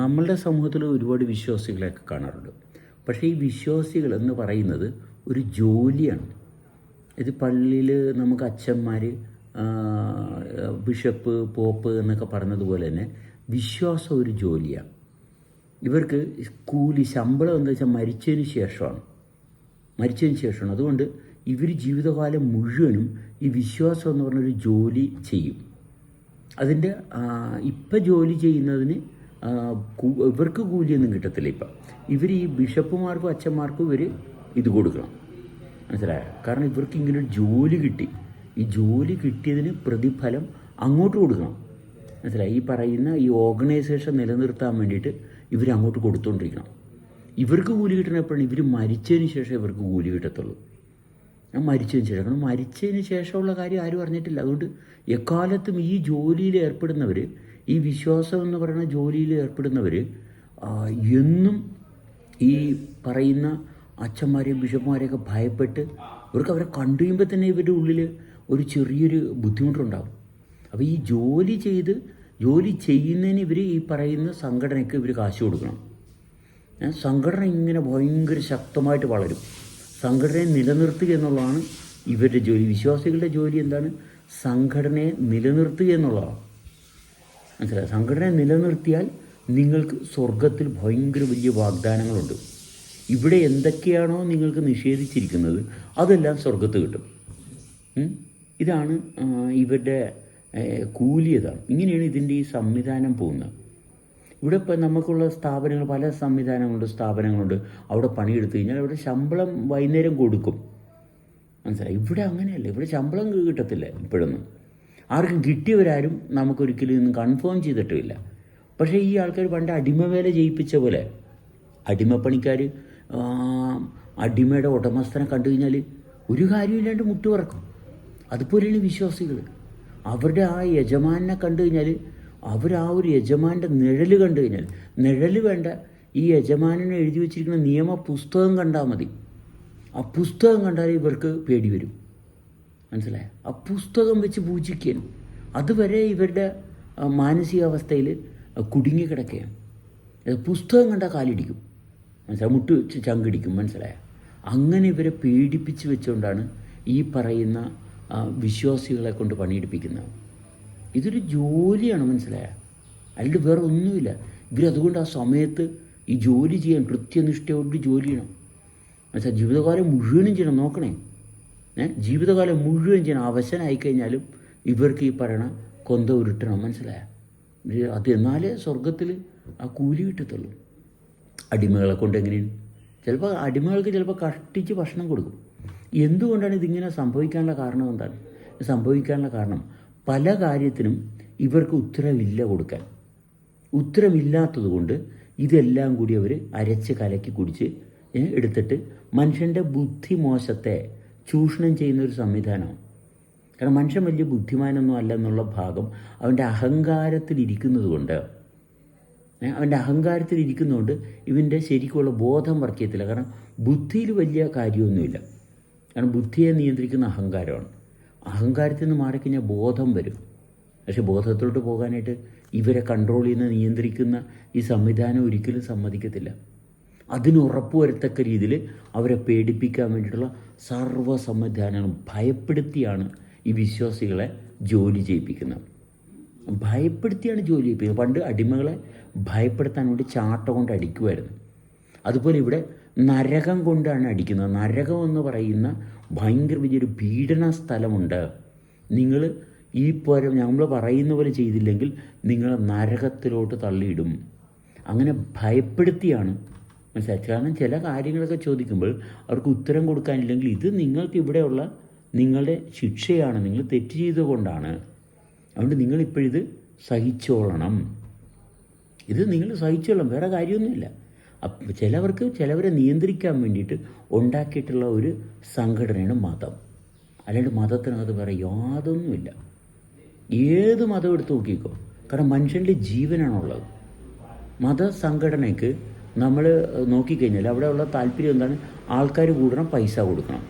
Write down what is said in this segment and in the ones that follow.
നമ്മളുടെ സമൂഹത്തിൽ ഒരുപാട് വിശ്വാസികളെയൊക്കെ കാണാറുണ്ട്. പക്ഷേ ഈ വിശ്വാസികൾ എന്ന് പറയുന്നത് ഒരു ജോലിയാണ്. ഇത് പള്ളിയിൽ നമുക്ക് അച്ഛന്മാർ ബിഷപ്പ് പോപ്പ് എന്നൊക്കെ പറഞ്ഞതുപോലെ തന്നെ വിശ്വാസം ഒരു ജോലിയാണ് ഇവർക്ക് കൂലി ശമ്പളം എന്താ വെച്ചാൽ മരിച്ചതിന് ശേഷമാണ്. മരിച്ചതിന് ശേഷമാണ്. അതുകൊണ്ട് ഇവർ ജീവിതകാലം മുഴുവനും ഈ വിശ്വാസം എന്ന് പറഞ്ഞൊരു ജോലി ചെയ്യും. അതിന്റെ ഇപ്പം ജോലി ചെയ്യുന്നതിന് ഇവർക്ക് കൂലിയൊന്നും കിട്ടത്തില്ല ഇപ്പം. ഇവർ ഈ ബിഷപ്പുമാർക്കും അച്ഛന്മാർക്കും ഇവർ ഇത് കൊടുക്കണം. മനസ്സിലായോ? കാരണം ഇവർക്ക് ഇങ്ങനെ ഒരു ജോലി കിട്ടി. ഈ ജോലി കിട്ടിയതിന് പ്രതിഫലം അങ്ങോട്ട് കൊടുക്കണം. മനസ്സിലായി? ഈ പറയുന്ന ഈ ഓർഗനൈസേഷൻ നിലനിർത്താൻ വേണ്ടിയിട്ട് ഇവർ അങ്ങോട്ട് കൊടുത്തുകൊണ്ടിരിക്കണം ഇവർക്ക് കൂലി കിട്ടണപ്പോഴാണ് ഇവർ മരിച്ചതിന് ശേഷം ഇവർക്ക് കൂലി കിട്ടത്തുള്ളൂ. ഞാൻ മരിച്ചതിന് ശേഷം. കാരണം മരിച്ചതിന് ശേഷമുള്ള കാര്യം ആരും അറിഞ്ഞിട്ടില്ല. അതുകൊണ്ട് എക്കാലത്തും ഈ ജോലിയിൽ ഏർപ്പെടുന്നവർ ഈ വിശ്വാസം എന്ന് പറയുന്ന ജോലിയിൽ ഏർപ്പെടുന്നവർ എന്നും ഈ പറയുന്ന അച്ഛന്മാരെയും ബിഷപ്പുമാരെയൊക്കെ ഭയപ്പെട്ട് ഇവർക്ക് അവരെ കണ്ടു കഴിയുമ്പോൾ തന്നെ ഇവരുടെ ഉള്ളിൽ ഒരു ചെറിയൊരു ബുദ്ധിമുട്ടുണ്ടാകും അപ്പോൾ ഈ ജോലി ചെയ്ത് ജോലി ചെയ്യുന്നതിന് ഇവർ ഈ പറയുന്ന സംഘടനയ്ക്ക് ഇവർ കാശ് കൊടുക്കണം. സംഘടന ഇങ്ങനെ ഭയങ്കര ശക്തമായിട്ട് വളരും. സംഘടനയെ നിലനിർത്തുക എന്നുള്ളതാണ് ഇവരുടെ ജോലി. വിശ്വാസികളുടെ ജോലി എന്താണ്? സംഘടനയെ നിലനിർത്തുക എന്നുള്ളതാണ്. മനസ്സിലായി? സംഘടന നിലനിർത്തിയാൽ നിങ്ങൾക്ക് സ്വർഗത്തിൽ ഭയങ്കര വലിയ വാഗ്ദാനങ്ങളുണ്ട്. ഇവിടെ എന്തൊക്കെയാണോ നിങ്ങൾക്ക് നിഷേധിച്ചിരിക്കുന്നത് അതെല്ലാം സ്വർഗത്ത് കിട്ടും. ഇതാണ് ഇവരുടെ കൂലിയത ഇങ്ങനെയാണ് ഇതിന്റെ ഈ സംവിധാനം പോകുന്നത്. ഇവിടെ ഇപ്പം നമുക്കുള്ള സ്ഥാപനങ്ങൾ പല സംവിധാനങ്ങളുണ്ട് സ്ഥാപനങ്ങളുണ്ട്. അവിടെ പണിയെടുത്തു കഴിഞ്ഞാൽ അവിടെ ശമ്പളം വൈകുന്നേരം കൊടുക്കും. മനസ്സിലായി? ഇവിടെ അങ്ങനെയല്ല. ഇവിടെ ശമ്പളം കിട്ടത്തില്ല ഇപ്പോഴൊന്നും. ആർക്കും കിട്ടിയവരാരും നമുക്കൊരിക്കലും ഇന്നും കൺഫേം ചെയ്തിട്ടുമില്ല. പക്ഷേ ഈ ആൾക്കാർ പണ്ട് അടിമവേല ചെയ്യിപ്പിച്ച പോലെ അടിമപ്പണിക്കാർ അടിമയുടെ ഉടമസ്ഥനെ കണ്ടു കഴിഞ്ഞാൽ ഒരു കാര്യമില്ലാണ്ട് മുട്ടുപറക്കും. അതുപോലെയാണ് വിശ്വാസികൾ അവരുടെ ആ യജമാനെ കണ്ടു കഴിഞ്ഞാൽ അവർ ആ ഒരു യജമാന്റെ നിഴൽ കണ്ടു കഴിഞ്ഞാൽ നിഴൽ വേണ്ട ഈ യജമാനനെ എഴുതി വെച്ചിരിക്കുന്ന നിയമ പുസ്തകം കണ്ടാൽ മതി. ആ പുസ്തകം കണ്ടാൽ ഇവർക്ക് പേടി വരും. മനസ്സിലായ? ആ പുസ്തകം വെച്ച് പൂജിക്കുകയാണ്. അതുവരെ ഇവരുടെ മാനസികാവസ്ഥയിൽ കുടുങ്ങിക്കിടക്കുകയാണ് പുസ്തകം കണ്ടാൽ കാലിടിക്കും. മനസ്സിലായി? മുട്ട് ചങ്കിടിക്കും. മനസ്സിലായ? അങ്ങനെ ഇവരെ പേടിപ്പിച്ച് വെച്ചുകൊണ്ടാണ് ഈ പറയുന്ന വിശ്വാസികളെ കൊണ്ട് പണിയെടുപ്പിക്കുന്നത്. ഇതൊരു ജോലിയാണ് മനസ്സിലായ? അല്ലാണ്ട് വേറെ ഒന്നുമില്ല. ഇവരതുകൊണ്ട് ആ സമയത്ത് ഈ ജോലി ചെയ്യാൻ കൃത്യനിഷ്ഠയോട് ജോലി ചെയ്യണം മനസ്സിലായി? ജീവിതകാലം മുഴുവനും ചെയ്യണം. നോക്കണേ. ജീവിതകാലം മുഴുവൻ ചെയ്യണം അവശനായി കഴിഞ്ഞാലും ഇവർക്ക് ഈ പറയണ കൊന്ത ഉരുട്ടണം. മനസ്സിലായ? ഇത് അത് എന്നാലേ സ്വർഗത്തിൽ ആ കൂലി കിട്ടത്തുള്ളൂ. അടിമകളെ കൊണ്ട് എങ്ങനെയാണ്? ചിലപ്പോൾ അടിമകൾക്ക് ചിലപ്പോൾ കഷ്ടിച്ച് ഭക്ഷണം കൊടുക്കും. എന്തുകൊണ്ടാണ് ഇതിങ്ങനെ സംഭവിക്കാനുള്ള കാരണം എന്താണ്? സംഭവിക്കാനുള്ള കാരണം പല കാര്യത്തിനും ഇവർക്ക് ഉത്തരവില്ല കൊടുക്കാൻ. ഉത്തരമില്ലാത്തത് കൊണ്ട് ഇതെല്ലാം കൂടി അവർ അരച്ച് കലക്കി കുടിച്ച് എടുത്തിട്ട് മനുഷ്യന്റെ ബുദ്ധിമോശത്തെ ചൂഷണം ചെയ്യുന്ന ഒരു സംവിധാനമാണ്. കാരണം മനുഷ്യൻ വലിയ ബുദ്ധിമാനൊന്നും അല്ല എന്നുള്ള ഭാഗം അവന്റെ അഹങ്കാരത്തിലിരിക്കുന്നത് കൊണ്ട് അവന്റെ അഹങ്കാരത്തിലിരിക്കുന്നതുകൊണ്ട് ഇവന്റെ ശരിക്കുള്ള ബോധം വർക്ക് ചെയ്യത്തില്ല കാരണം ബുദ്ധിയിൽ വലിയ കാര്യമൊന്നുമില്ല. കാരണം ബുദ്ധിയെ നിയന്ത്രിക്കുന്ന അഹങ്കാരമാണ്. അഹങ്കാരത്തിൽ നിന്ന് മാറിക്കഴിഞ്ഞാൽ ബോധം വരും. പക്ഷെ ബോധത്തിലോട്ട് പോകാനായിട്ട് ഇവരെ കൺട്രോൾ ചെയ്യുന്ന നിയന്ത്രിക്കുന്ന ഈ സംവിധാനം ഒരിക്കലും സമ്മതിക്കത്തില്ല. അതിന് ഉറപ്പ് വരത്തക്ക രീതിയിൽ അവരെ പേടിപ്പിക്കാൻ വേണ്ടിയിട്ടുള്ള സർവ സംവിധാനങ്ങളും ഭയപ്പെടുത്തിയാണ് ഈ വിശ്വാസികളെ ജോലി ചെയ്യിപ്പിക്കുന്നത്. ഭയപ്പെടുത്തിയാണ് ജോലി ചെയ്യിപ്പിക്കുന്നത്. പണ്ട് അടിമകളെ ഭയപ്പെടുത്താൻ വേണ്ടി ചാട്ട കൊണ്ട് അടിക്കുമായിരുന്നു. അതുപോലെ ഇവിടെ നരകം കൊണ്ടാണ് അടിക്കുന്നത്. നരകം എന്ന് പറയുന്ന ഭയങ്കര വലിയൊരു പീഡന സ്ഥലമുണ്ട്. നിങ്ങൾ ഈ പോലെ നമ്മൾ പറയുന്ന പോലെ ചെയ്തില്ലെങ്കിൽ നിങ്ങൾ നരകത്തിലോട്ട് തള്ളിയിടും. അങ്ങനെ ഭയപ്പെടുത്തിയാണ് മനസ്സിലായി? കാരണം ചില കാര്യങ്ങളൊക്കെ ചോദിക്കുമ്പോൾ അവർക്ക് ഉത്തരം കൊടുക്കാനില്ലെങ്കിൽ ഇത് നിങ്ങൾക്ക് ഇവിടെയുള്ള നിങ്ങളുടെ ശിക്ഷയാണ് നിങ്ങൾ തെറ്റ് ചെയ്തുകൊണ്ടാണ്. അതുകൊണ്ട് നിങ്ങളിപ്പോഴിത് സഹിച്ചോളണം. ഇത് നിങ്ങൾ സഹിച്ചോളണം വേറെ കാര്യമൊന്നുമില്ല. ചിലവർക്ക് ചിലവരെ നിയന്ത്രിക്കാൻ വേണ്ടിയിട്ട് ഉണ്ടാക്കിയിട്ടുള്ള ഒരു സംഘടനയാണ് മതം. അല്ലാണ്ട് മതത്തിനകത്ത് വേറെ യാതൊന്നുമില്ല. ഏത് മതം എടുത്ത് നോക്കിക്കോ കാരണം മനുഷ്യന്റെ ജീവനാണുള്ളത്. മതസംഘടനയ്ക്ക് നമ്മൾ നോക്കിക്കഴിഞ്ഞാൽ അവിടെയുള്ള താല്പര്യം എന്താണ്? ആൾക്കാർ കൂടണം പൈസ കൊടുക്കണം.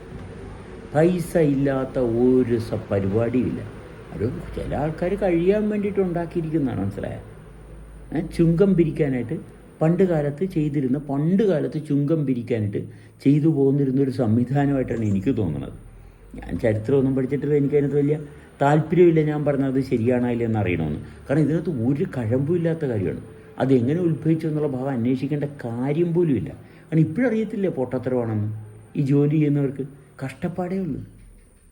പൈസ ഇല്ലാത്ത ഒരു സ പരിപാടിയില്ല അത് ചില ആൾക്കാർ കഴിയാൻ വേണ്ടിയിട്ട് ഉണ്ടാക്കിയിരിക്കുന്നതാണ് മനസ്സിലായത് ചുങ്കം പിരിക്കാനായിട്ട് പണ്ട് കാലത്ത് ചെയ്തിരുന്ന പണ്ട് കാലത്ത് ചുങ്കം പിരിക്കാനായിട്ട് ചെയ്തു പോകുന്നിരുന്ന ഒരു സംവിധാനമായിട്ടാണ് എനിക്ക് തോന്നുന്നത്. ഞാൻ ചരിത്രമൊന്നും പഠിച്ചിട്ടില്ല എനിക്കതിനകത്ത് വലിയ താല്പര്യമില്ല ഞാൻ പറഞ്ഞത് ശരിയാണോ എന്ന് അറിയണമെന്ന്. കാരണം ഇതിനകത്ത് ഒരു കഴമ്പും ഇല്ലാത്ത കാര്യമാണ്. അത് എങ്ങനെ ഉത്ഭവിച്ചു എന്നുള്ള ഭാവം അന്വേഷിക്കേണ്ട കാര്യം പോലും ഇല്ല. കാരണം ഇപ്പോഴറിയത്തില്ലേ പൊട്ടത്തരമാണെന്ന് ഈ ജോലി ചെയ്യുന്നവർക്ക് കഷ്ടപ്പാടേ ഉള്ളൂ.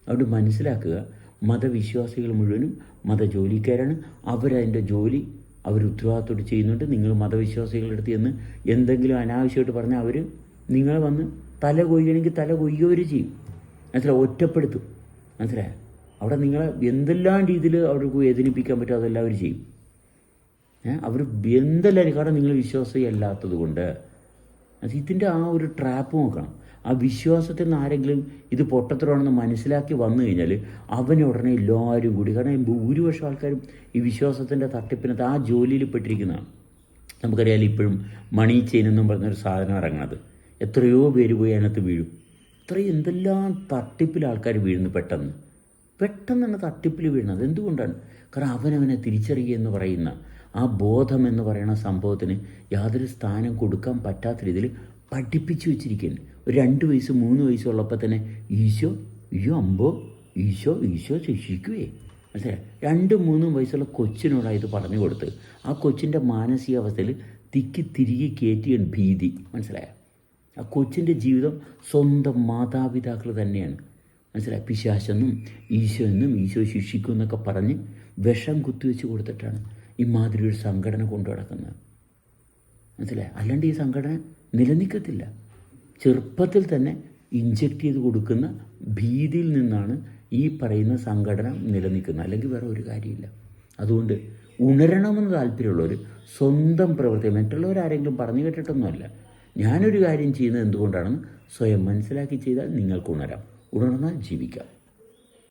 അതുകൊണ്ട് മനസ്സിലാക്കുക മതവിശ്വാസികൾ മുഴുവനും മതജോലിക്കാരാണ്. അവരതിന്റെ ജോലി അവർ ഉത്തരവാദിത്തോട് ചെയ്യുന്നുണ്ട്. നിങ്ങൾ മതവിശ്വാസികളുടെ അടുത്ത് ചെന്ന് എന്തെങ്കിലും അനാവശ്യമായിട്ട് പറഞ്ഞാൽ അവർ നിങ്ങളെ വന്ന് തല കൊയ്യണമെങ്കിൽ തല കൊയ്യുകവർ ചെയ്യും. മനസ്സിലായി? ഒറ്റപ്പെടുത്തും. മനസ്സിലായോ? അവിടെ നിങ്ങളെ എന്തെല്ലാം രീതിയിൽ അവർക്ക് വേദനിപ്പിക്കാൻ പറ്റും അതെല്ലാം അവർ ചെയ്യും. അവർ കാരണം നിങ്ങൾ വിശ്വാസി അല്ലാത്തത് കൊണ്ട് ഇതിന്റെ ആ ഒരു ട്രാപ്പ് നോക്കണം. ആ വിശ്വാസത്തിൽ നിന്ന് ആരെങ്കിലും ഇത് പൊട്ടത്തരമാണെന്ന് മനസ്സിലാക്കി വന്നു കഴിഞ്ഞാൽ അവനെ ഉടനെ എല്ലാവരും കൂടി കാരണം ഭൂരിപക്ഷം ആൾക്കാരും ഈ വിശ്വാസത്തിന്റെ തട്ടിപ്പിനകത്ത് ആ ജോലിയിൽ പെട്ടിരിക്കുന്നതാണ്. നമുക്കറിയാലോ ഇപ്പോഴും മണി ചെയിൻ എന്നും പറഞ്ഞൊരു സാധനം ഇറങ്ങണത്. എത്രയോ പേര് പോയി അതിനകത്ത് വീഴും. ഇത്രയും എന്തെല്ലാം തട്ടിപ്പിൽ ആൾക്കാർ വീഴുന്നു പെട്ടെന്ന്. പെട്ടെന്ന് തന്നെ തട്ടിപ്പിൽ വീഴുന്നത്. എന്തുകൊണ്ടാണ്? കാരണം അവനവനെ തിരിച്ചറിയുക എന്ന് പറയുന്ന ആ ബോധം എന്ന് പറയുന്ന സംഭവത്തിന് യാതൊരു സ്ഥാനം കൊടുക്കാൻ പറ്റാത്ത രീതിയിൽ പഠിപ്പിച്ചു വെച്ചിരിക്കുകയാണ്. ഒരു രണ്ട് വയസ്സ് മൂന്ന് വയസ്സുള്ളപ്പോൾ തന്നെ ഈശോ അയ്യോ അമ്പോ ഈശോ ഈശോ ശിക്ഷിക്കുവേ. മനസ്സിലായി? രണ്ട് മൂന്നും വയസ്സുള്ള കൊച്ചിനോടാണ് ഇത് പറഞ്ഞു കൊടുത്ത് ആ കൊച്ചിന്റെ മാനസികാവസ്ഥയിൽ തിക്കി തിരികെ കയറ്റിയാണ് ഭീതി. മനസ്സിലായ? ആ കൊച്ചിന്റെ ജീവിതം സ്വന്തം മാതാപിതാക്കൾ തന്നെയാണ്. മനസ്സിലായി? പിശാശെന്നും ഈശോ എന്നും ഈശോ ശിക്ഷിക്കും എന്നൊക്കെ പറഞ്ഞ് വിഷം കുത്തിവെച്ച് കൊടുത്തിട്ടാണ് ഇമാതിരി ഒരു സംഘടന കൊണ്ടു നടക്കുന്നത്. മനസ്സിലായി? അല്ലാണ്ട് ഈ സംഘടന നിലനിൽക്കത്തില്ല. ചെറുപ്പത്തിൽ തന്നെ ഇഞ്ചക്ട് ചെയ്ത് കൊടുക്കുന്ന ഭീതിയിൽ നിന്നാണ് ഈ പറയുന്ന സംഘടന നിലനിൽക്കുന്നത്. അല്ലെങ്കിൽ വേറെ ഒരു കാര്യമില്ല. അതുകൊണ്ട് ഉണരണമെന്ന് താല്പര്യമുള്ളവർ സ്വന്തം പ്രവൃത്തി മറ്റുള്ളവരാരെങ്കിലും പറഞ്ഞു കേട്ടിട്ടൊന്നുമല്ല. ഞാനൊരു കാര്യം ചെയ്യുന്നത് എന്തുകൊണ്ടാണെന്ന് സ്വയം മനസ്സിലാക്കി ചെയ്താൽ നിങ്ങൾക്ക് ഉണരാം ഉണർന്നാൽ ജീവിക്കാം.